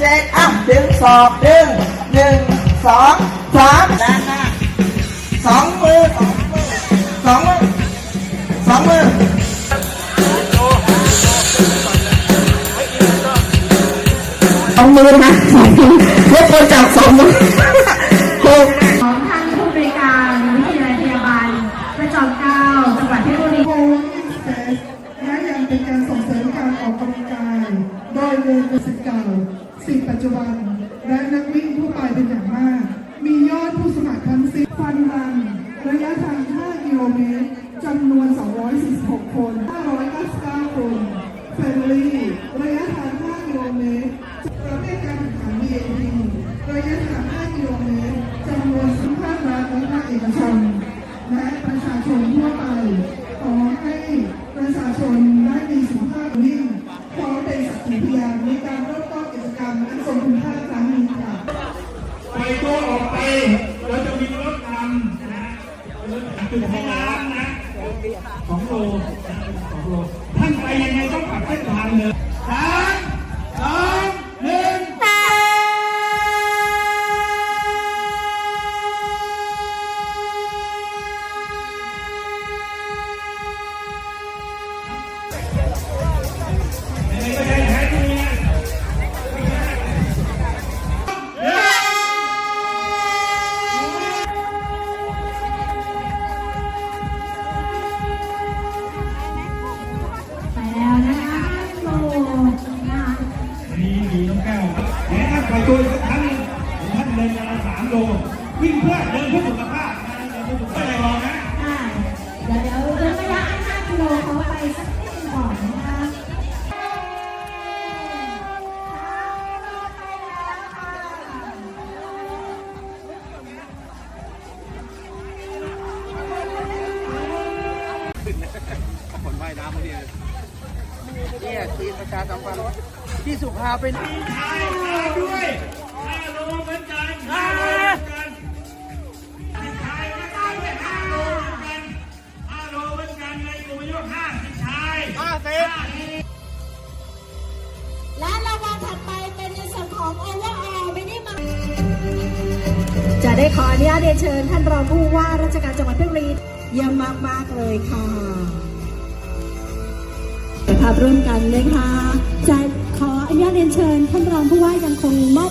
เจ็ดอะดึงศอกดึงหนึ่งสองสามด้านหน้าสองมือสองมือสองมือสองมือสองมือนะสองมือเรียกคนจับสองมือหกของท่านผู้บริการวิทยาลัยพยาบาลพระจอมเกล้าจังหวัดเพชรบุรีโควิดเสและยังเป็นการส่งเสริมการออกกำลังกายโดยเรียนเป็น สิ่งปัจจุบัน และนักวิ่งทั่วไปเป็นอย่างมาก มียอดผู้สมัครทั้งสิ้นฟันรัน ระยะทาง 5 กิโลเมตรจำนวน 246 คน 599 คนเฟรนลี่ระยะทาง 5 กิโลเมตรประเภทการแข่งขัน VIP ระยะทาง 5 กิโลเมตรจำนวน15รัฐและภาคเอกชน และประชาชนทั่วไป ขอให้ประชาชนได้มีสุขภาพวิ่งขอเป็นสักขีพยานในการเริ่มต้นกิจกรรมอันทรงคุณค่าครั้งนี้ค่ะ ไปตัวออกไปเราจะมีรถนำนะฮะรถจุดให้น้ำนะสองโลสองโลท่านไปยังไงต้องขับเส้นทางเลยครับ ตัวอีกสักครั้งหนึงท่านเดินวันละสามโลวิ่งเพื่อเดินเพื่อสุขภาพนะเดินเพื่อสุขภาพไม่ได้รอนะอ่าเดี๋ยวเดี๋ยวเดินระยะ5กิโลเขาไปสักนิดหนึงก่อนนะคะเนี่ย เนี่ยทีมประชาสัมพันธ์ที่สุภาเป็นชายด้วยห้าโลเหมือนกันห้าโลเหมือนกันชายก็ได้ด้วยห้าโลเหมือนกันห้าโลเหมือนกันในกลุ่มอายุห้าสิบชายห้าสิบและรางวัลถัดไปเป็นในส่วนของโอเวอร์ออลไม่ได้มาจะได้ขออนุญาตเรียนเชิญท่านรองผู้ว่าราชการจังหวัดเพชรบุรีเยี่ยมมากๆเลยค่ะ ภาพร่วมกันนะคะจะขออนุญาตเรียนเชิญท่านรองผู้ว่ายังคงมอบ